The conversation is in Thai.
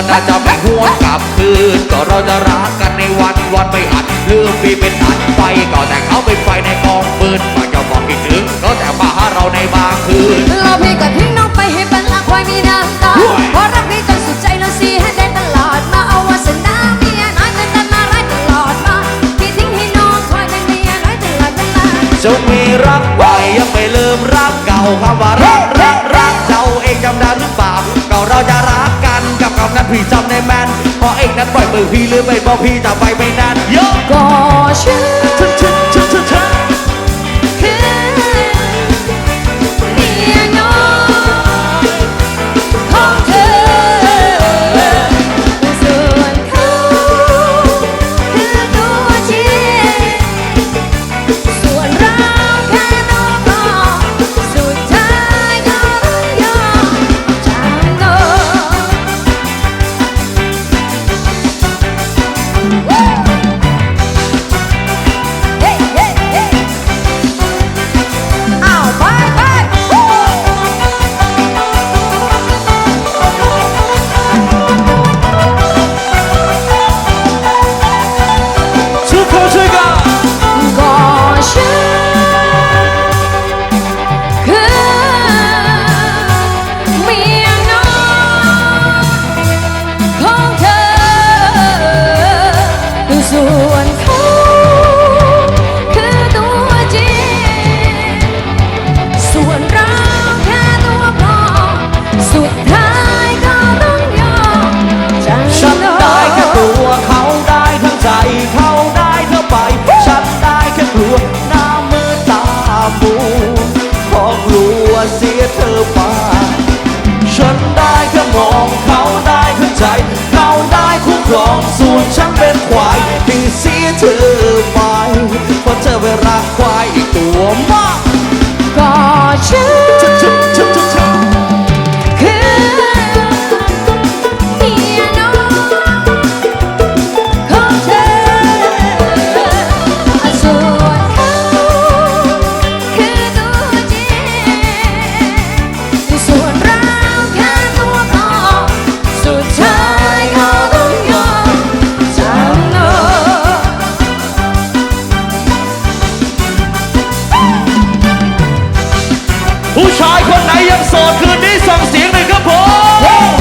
ลำนวนน่าจะไม่หวนกลับคืนก็เราจะรักกันในวันวันไม่อาจลืมปีเป็นอันไปก็แต่เขาเป็นไฟในกองปืนก็จะบอกคิดถึงก็แต่มาหาเราในบางคืนเราพี่ก็ทิ้งน้องไปให้เป็นละควายมีน้ำตาด้วยเพราะรักพี่จนสุดใจแล้วสิให้ได้ตลอดมาเอาวาสนาเมียน้อยจนกันมาร้ายตลอดมาพี่ทิ้งให้น้องคอยเป็นเมียน้อยตลอดเวลาจงมีรักไว้ยังไม่ลืมรักเก่าคำว่ารักรักรักเจ้าเองจำได้หรือเปล่าก็เราจะรักกันกับคำนั้น พี่จำได้แม่นพอเองนั้นปล่อยมือพี่หรือไม่บอกพี่แต่ไปไม่นานเยอะก็ฉันชึชึ องส่วนฉันเป็นควายที่เสียเธอไปเพราะเธอไปรักควายอีกตัวมาก ผู้ชายคนไหนยังโสดคืนนี้ส่งเสียงหน่อยครับผม